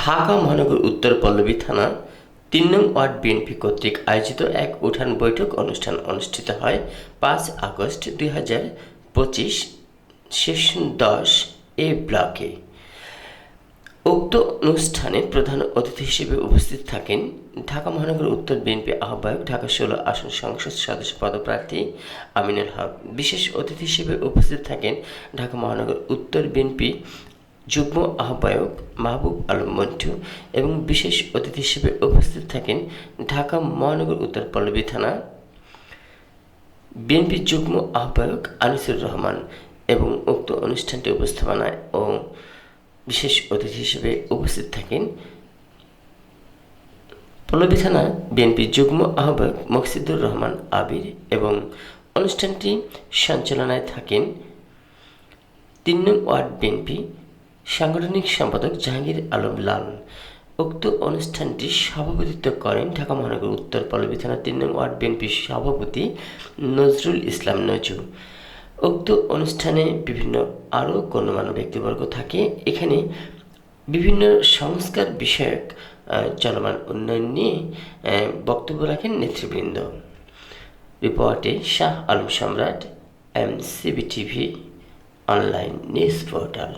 ঢাকা মহানগর উত্তর পল্লবী থানা তিন নং ওয়ার্ড বিএনপি কর্তৃক আয়োজিত এক উঠান বৈঠক অনুষ্ঠান অনুষ্ঠিত হয় পাঁচ আগস্ট দুই হাজার পঁচিশ সেশন দশ এ ব্লকে। উক্ত অনুষ্ঠানে প্রধান অতিথি হিসেবে উপস্থিত থাকেন ঢাকা মহানগর উত্তর বিএনপি আহ্বায়ক, ঢাকা ষোলো আসন সংসদ সদস্য পদপ্রার্থী আমিনুল হক। বিশেষ অতিথি হিসেবে উপস্থিত থাকেন ঢাকা মহানগর উত্তর বিএনপি যুগ্ম আহ্বায়ক মাহবুব আলম মন্টু এবং বিশেষ অতিথি হিসেবে উপস্থিত থাকেন ঢাকা মহানগর উত্তর পল্লবী থানা বিএনপি যুগ্ম আহ্বায়ক আনিসুর রহমান এবং উক্ত অনুষ্ঠানটি উপস্থাপনায় ও বিশেষ অতিথি হিসেবে উপস্থিত থাকেন পল্লবী থানা বিএনপি যুগ্ম আহ্বায়ক মকসিদুর রহমান আবির এবং অনুষ্ঠানটি সঞ্চালনায় থাকেন তিন নং ওয়ার্ড বিএনপি সাংগঠনিক সম্পাদক জাহাঙ্গীর আলম লাল। উক্ত অনুষ্ঠানটি সভাপতিত্ব করেন ঢাকা মহানগর উত্তর পল্লবী থানা তিন নং ওয়ার্ড বিএনপি সভাপতি নজরুল ইসলাম নজু। উক্ত অনুষ্ঠানে বিভিন্ন আরও গণ্যমান্য ব্যক্তিবর্গ থাকে। এখানে বিভিন্ন সংস্কার বিষয়ক চলমান উন্নয়ন নিয়ে বক্তব্য রাখেন নেতৃবৃন্দ। রিপোর্টে Shah Alam Samrat, M CB TV, online news portal.